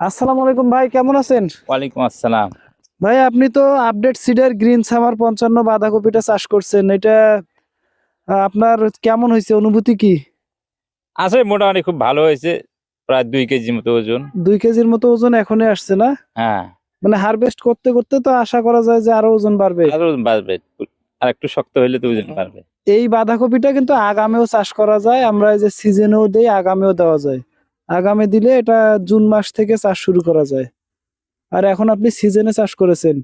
আসসালামু আলাইকুম ভাই কেমন আছেন? ওয়ালাইকুম আসসালাম। ভাই আপনি তো আপডেট সিডের গ্রিন সামার পঞ্চান্ন বাঁধাকপিটা চাষ করছেন এটা আপনার কেমন হয়েছে অনুভূতি কি? আছে মোটামুটি খুব ভালো হয়েছে প্রায় দুই কেজি মতো ওজন। দুই কেজির মতো ওজন এখনই আসছে না? হ্যাঁ। মানে হারভেস্ট করতে করতে তো আশা করা যায় যে আরও ওজন বাড়বে। আরও ওজন বাড়বে আর একটু শক্ত হইলে তো ওজন বাড়বে। এই বাঁধাকপিটা কিন্তু আগামেও চাষ করা যায় আমরা এই যে সিজনেও দেই আগামেও দেওয়া যায়। আগামে দিলে এটা জুন মাস থেকে চাষ শুরু করা যায়। আর এখন আপনি সিজনে চাষ করেছেন।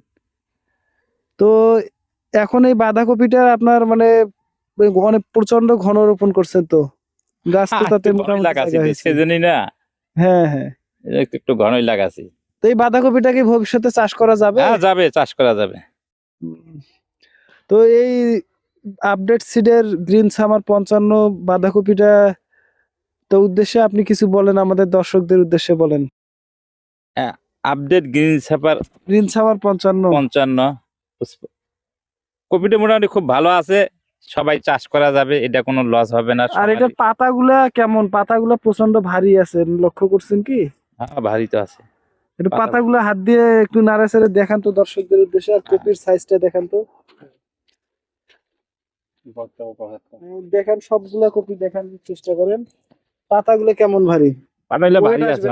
তো এখন এই বাঁধাকপিটা আপনার মানে অনেক প্রচণ্ড ঘন রোপণ করছেন তো। গাছ তো তাতে মোটামুটি। সেজনই না। হ্যাঁ হ্যাঁ। একটু একটু ঘনই লাগাছি। তো এই বাঁধাকপিটা কি ভবিষ্যতে চাষ করা যাবে? হ্যাঁ যাবে চাষ করা যাবে। তো এই আপডেট সিডের গ্রিন সামার পঞ্চান্ন বাঁধাকপিটা তো উদ্দেশ্যে আপনি কিছু বলেন আমাদের দর্শকদের উদ্দেশ্যে বলেন। Update green super green summer পঞ্চান্ন। পঞ্চান্ন। কপিটা মোটামুটি খুব ভালো আছে সবাই চাষ করা যাবে এটা কোনো লস হবে না আর এটার পাতাগুলা কেমন? পাতাগুলা প্রচণ্ড ভারী আছে লক্ষ্য করছেন কি? হ্যাঁ ভারী তো আছে। একটু পাতা- পাতাগুলা হাত দিয়ে একটু নাড়া ছেড়ে দেখান তো দর্শকদের উদ্দেশ্যে আর কপির সাইজটা দেখান তো। উম, দেখান সবগুলা কপি দেখান চেষ্টা করেন। পাতাগুলো কেমন ভারী? পাতাগুলো ভারী আছে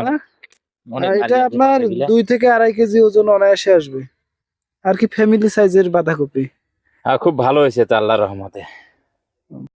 এটা আপনার। দুই থেকে আড়াই কেজি ওজন অনায়াসে আসবে। আর কি ফ্যামিলি সাইজের বাঁধাকপি? হ্যাঁ খুব ভালো হয়েছে তা আল্লাহর রহমতে।